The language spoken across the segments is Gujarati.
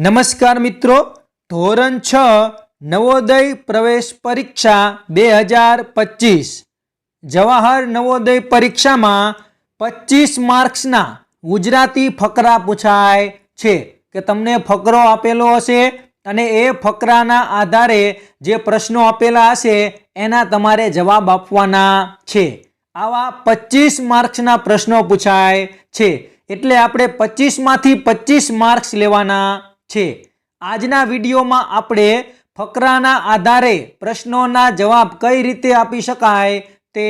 નમસ્કાર મિત્રો. ધોરણ છ, નવોદય પ્રવેશ પરીક્ષા બે હજાર પચીસ. જવાહર નવોદય પરીક્ષામાં પચીસ માર્ક્સના ગુજરાતી ફકરા પૂછાય છે. કે તમને ફકરો આપેલો હશે અને એ ફકરાના આધારે જે પ્રશ્નો આપેલા હશે એના તમારે જવાબ આપવાના છે. આવા પચીસ માર્ક્સના પ્રશ્નો પૂછાય છે. એટલે આપણે પચીસમાંથી પચીસ માર્ક્સ લેવાના છે. આજના વિડીયોમાં આપણે ફકરાના આધારે પ્રશ્નોના જવાબ કઈ રીતે આપી શકાય તે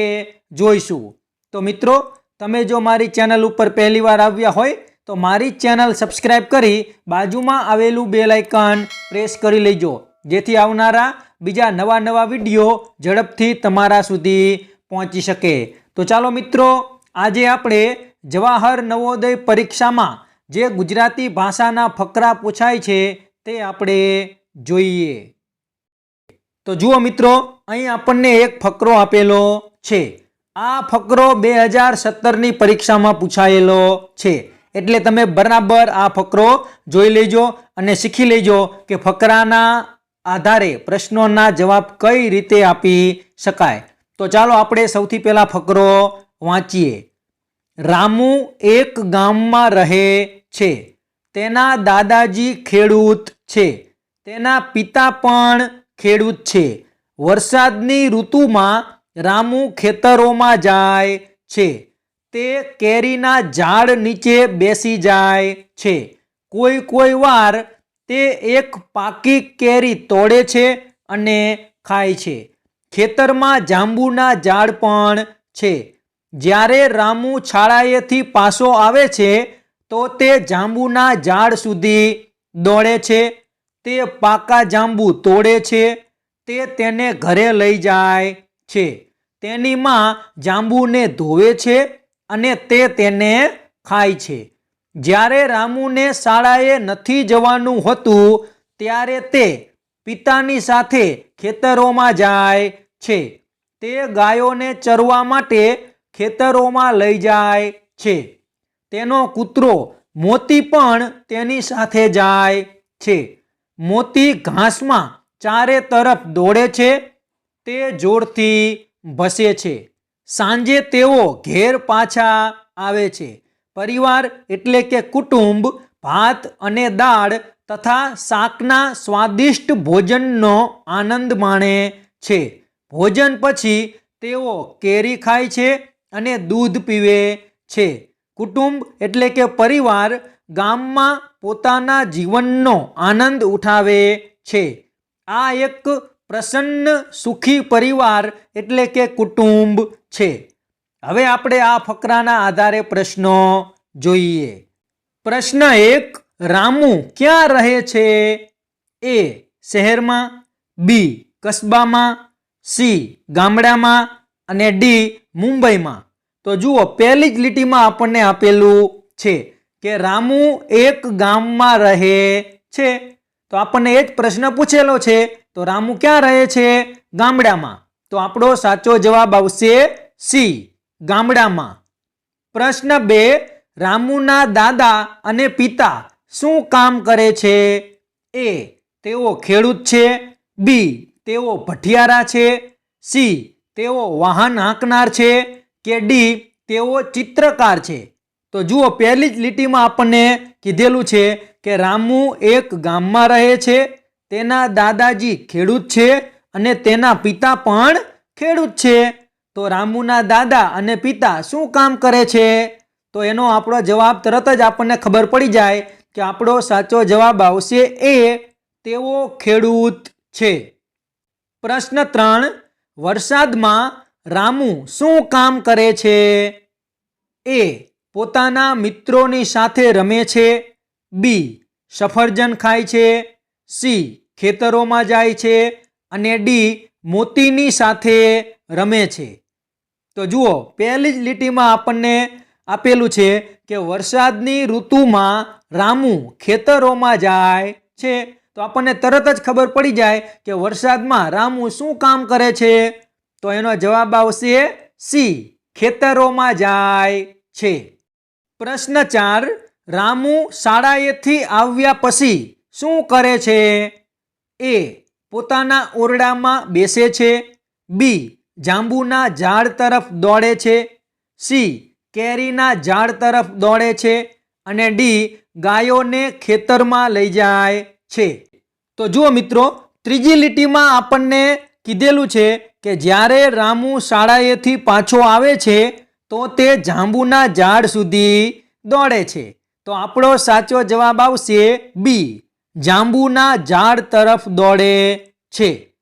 જોઈશું. તો મિત્રો, તમે જો મારી ચેનલ ઉપર પહેલીવાર આવ્યા હોય, તો મારી ચેનલ સબસ્ક્રાઈબ કરી બાજુમાં આવેલું બેલ આઇકન પ્રેસ કરી લેજો. જેથી આવનારા બીજા નવા નવા વીડિયો ઝડપથી તમારા સુધી પહોંચી શકે. તો ચાલો મિત્રો, આજે આપણે જવાહર નવોદય પરીક્ષામાં જે ગુજરાતી ભાષાના ફકરા પૂછાય છે તે આપણે જોઈએ. તો જુઓ મિત્રો, અહીં આપણને એક ફકરો આપેલો છે. આ ફકરો બે હજાર સત્તરની પરીક્ષામાં પૂછાયેલો છે. એટલે તમે બરાબર આ ફકરો જોઈ લેજો અને શીખી લેજો કે ફકરાના આધારે પ્રશ્નોના જવાબ કઈ રીતે આપી શકાય. તો ચાલો આપણે સૌથી પહેલાં ફકરો વાંચીએ. રામુ એક ગામમાં રહે છે. તેના દાદાજી ખેડૂત છે. તેના પિતા પણ ખેડૂત છે. વરસાદની ઋતુમાં રામુ ખેતરોમાં જાય છે. તે કેરીના ઝાડ નીચે બેસી જાય છે. કોઈ કોઈ વાર તે એક પાકી કેરી તોડે છે અને ખાય છે. ખેતરમાં જાંબુના ઝાડ પણ છે. જ્યારે રામુ શાળાએથી પાછો આવે છે તો તે જાંબુના ઝાડ સુધી દોડે છે, તે પાકા જાંબુ તોડે છે, તે તેને ઘરે લઈ જાય છે. તેની માં જાંબુને ધોવે છે અને તે તેને ખાય છે. જ્યારે રામુને શાળાએ નથી જવાનું હતું, ત્યારે તે પિતાની સાથે ખેતરોમાં જાય છે. તે ગાયોને ચરવા માટે ખેતરોમાં લઈ જાય છે. તેનો કૂતરો મોતી પણ તેની સાથે જાય છે. મોતી ઘાસમાં ચારે તરફ દોડે છે, તે જોરથી ભસે છે. સાંજે તેઓ ઘેર પાછા આવે છે. પરિવાર એટલે કે કુટુંબ, ભાત અને દાળ તથા શાકના સ્વાદિષ્ટ ભોજનનો આનંદ માણે છે. ભોજન પછી તેઓ કેરી ખાય છે અને દૂધ પીવે છે. કુટુંબ એટલે કે પરિવાર ગામમાં પોતાના જીવનનો આનંદ ઉઠાવે છે. આ એક પ્રસન્ન, સુખી પરિવાર એટલે કે કુટુંબ છે. હવે આપણે આ ફકરાના આધારે પ્રશ્નો જોઈએ. પ્રશ્ન એક, રામુ ક્યાં રહે છે? એ, શહેરમાં, બી, કસ્બામાં, સી, ગામડામાં અને ડી, મુંબઈમાં. તો જુઓ, પહેલી જ લીટીમાં આપણને આપેલું છે કે રામુ એક ગામમાં રહે છે. તો આપણને એ જ પ્રશ્ન પૂછેલો છે, તો રામુ ક્યાં રહે છે? ગામડામાં. તો આપણો સાચો જવાબ આવશે સી, ગામડામાં. પ્રશ્ન બે, રામુના દાદા અને પિતા શું કામ કરે છે? એ, તેઓ ખેડૂત છે. બી, તેઓ ભઠિયારા છે. સી, તેઓ વાહન હાંકનાર છે. કે ડી તેઓ ચિત્રકાર છે. તો જુઓ, પહેલી જ લીટીમાં આપણને કીધેલું છે કે રામુ એક ગામમાં રહે છે, તેના દાદાજી ખેડૂત છે અને તેના પિતા પણ ખેડૂત છે. તો રામુના દાદા અને પિતા શું કામ કરે છે? તો એનો આપણો જવાબ તરત જ આપણને ખબર પડી જાય કે આપણો સાચો જવાબ આવશે એ તેઓ ખેડૂત છે. પ્રશ્ન ત્રણ, વરસાદમાં રામુ શું કામ કરે છે? એ. પોતાના મિત્રોની સાથે રમે છે. બી. સફરજન ખાય છે. સી. ખેતરોમાં જાય છે. અને ડી. મોતીની સાથે રમે છે. તો જુઓ, પહેલી જ લીટીમાં આપણને આપેલું છે કે વરસાદની ઋતુમાં રામુ ખેતરોમાં જાય છે. તો આપણને તરત જ ખબર પડી જાય કે વરસાદમાં રામુ શું કામ કરે છે? તો એનો જવાબ આવશે સી. ખેતરોમાં જાય છે. પ્રશ્ન ચાર, રામુ શાળાએથી આવ્યા પછી શું કરે છે? એ, પોતાના ઓરડામાં બેસે છે. બી, જાંબુના ઝાડ તરફ દોડે છે. સી, કેરીના ઝાડ તરફ દોડે છે. અને ડી, ગાયોને ખેતરમાં લઈ જાય છે. તો જુઓ મિત્રો, ત્રીજી લીટીમાં આપણને કીધેલું છે કે જ્યારે રામુ શાળાએથી પાછો આવે છે, તો તે જાંબુના ઝાડ સુધી દોડે છે. તો આપણો સાચો જવાબ આવશે બી. જાંબુના ઝાડ તરફ દોડે છે.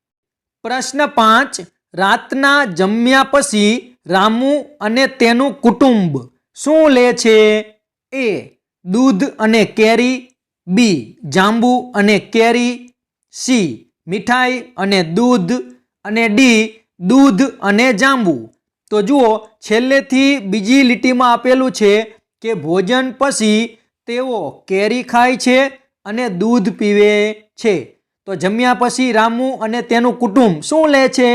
પ્રશ્ન પાંચ. રાતના જમ્યા પછી રામુ અને તેનું કુટુંબ શું લે છે? એ. દૂધ અને કેરી. બી. જાંબુ અને કેરી. સી. મીઠાઈ અને દૂધ. અને ડી દૂધ અને જાંબુ. તો જુઓ, છેલ્લેથી બીજી લીટીમાં આપેલું છે કે ભોજન પછી તેઓ કેરી ખાય છે અને દૂધ પીવે છે. તો જમ્યા પછી રામુ અને તેનું કુટુંબ શું લે છે?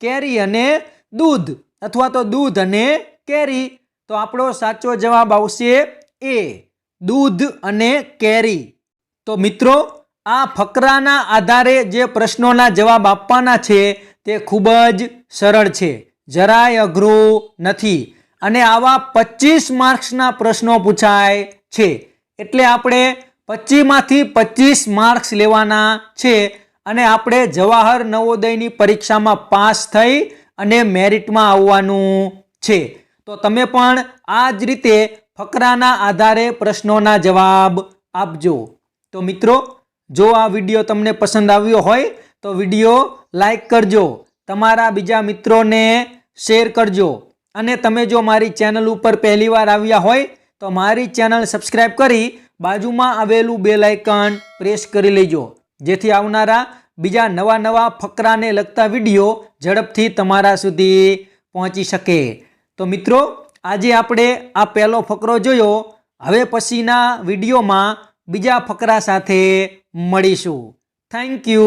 કેરી અને દૂધ અથવા તો દૂધ અને કેરી. તો આપણો સાચો જવાબ આવશે એ, દૂધ અને કેરી. તો મિત્રો આ ફકરાના આધારે જે પ્રશ્નોના જવાબ આપવાના છે, તે ખૂબ જ સરળ છે. જરાય અઘરું નથી. અને આવા પચીસ માર્ક્સના પ્રશ્નો પૂછાય છે. એટલે આપણે પચીસમાંથી પચીસ માર્ક્સ લેવાના છે અને આપણે જવાહર નવોદયની પરીક્ષામાં પાસ થઈ અને મેરિટમાં આવવાનું છે. તો તમે પણ આ જ રીતે ફકરાના આધારે પ્રશ્નોના જવાબ આપજો. તો મિત્રો જો આ વીડિયો તમને પસંદ આવ્યો હોય, તો વીડિયો લાઈક કરજો, તમારા બીજા મિત્રોને શેર કરજો. અને તમે જો મારી ચેનલ ઉપર પહેલીવાર આવ્યા હોય, તો મારી ચેનલ સબસ્ક્રાઈબ કરી બાજુમાં આવેલું બે લાઇકન પ્રેસ કરી લેજો. જેથી આવનારા બીજા નવા નવા ફકરાને લગતા વીડિયો ઝડપથી તમારા સુધી પહોંચી શકે. તો મિત્રો, આજે આપણે આ પહેલો ફકરો જોયો. હવે પછીના વિડીયોમાં બીજા ફકરા સાથે મળીશું. Thank you